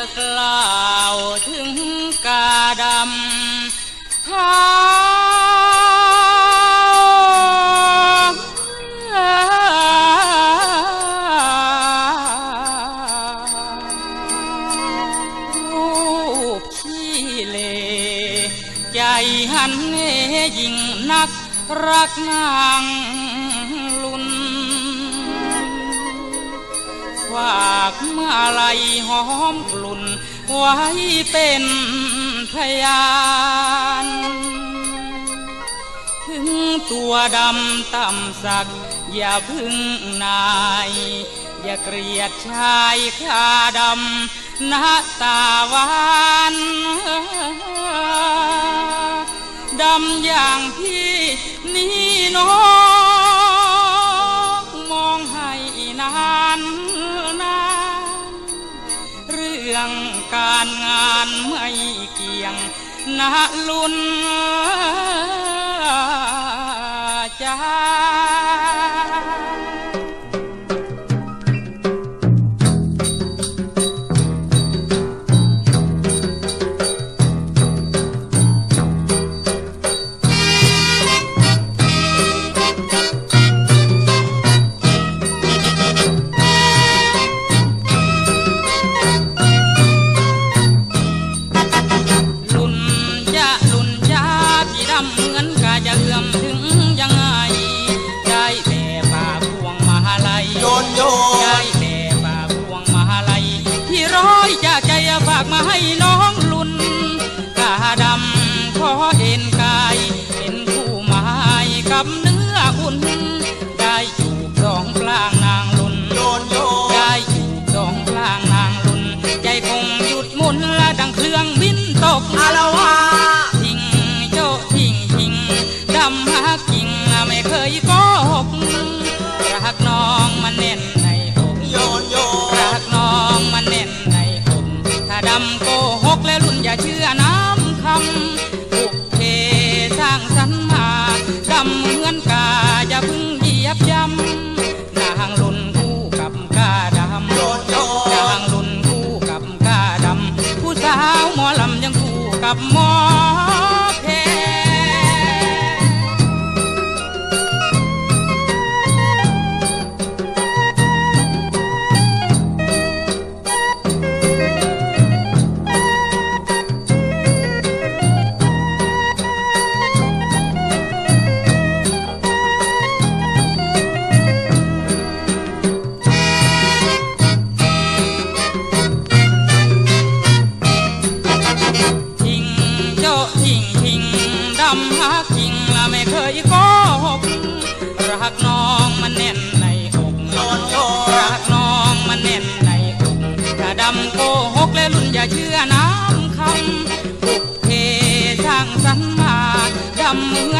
จะกล่าวถึงกาดำเท้ารูปขี้เลใจหันเหยิ่งนักรักนางลุนากมาลัยหอมกลุ่นไว้เป็นพยานถึงตัวดำต่ำสัก อย่าพึ่งนาย อย่าเกลียดชายขาดำหน้าตาหวานดำอย่างพี่นี่น้อง รื่องการงานไม่เกี่ยงนะลุนจ้า โยนโยได้นแต่ป่าพวงมาลัยที่ร้อยจากใจฝากมาให้น้อง กและรุ่นอย่าเชื่อน้ำคำปุกเพสร้างสรรมาดำเหมือนกาอย่าเพึ่งเหยียบย่ำนางลุนคู่กับกาดำนางลุนคู่กับกาดำผู้สาวหมอลำยังคู่กับหมอ ไม่เคยโกหกรักน้องมันแน่นในอกนอนโยรักน้องมันแน่นในอกถ้าดำโกหกและลุ่นอย่าเชื่อน้ำคำปุกเพช่างสันมาดำเมือ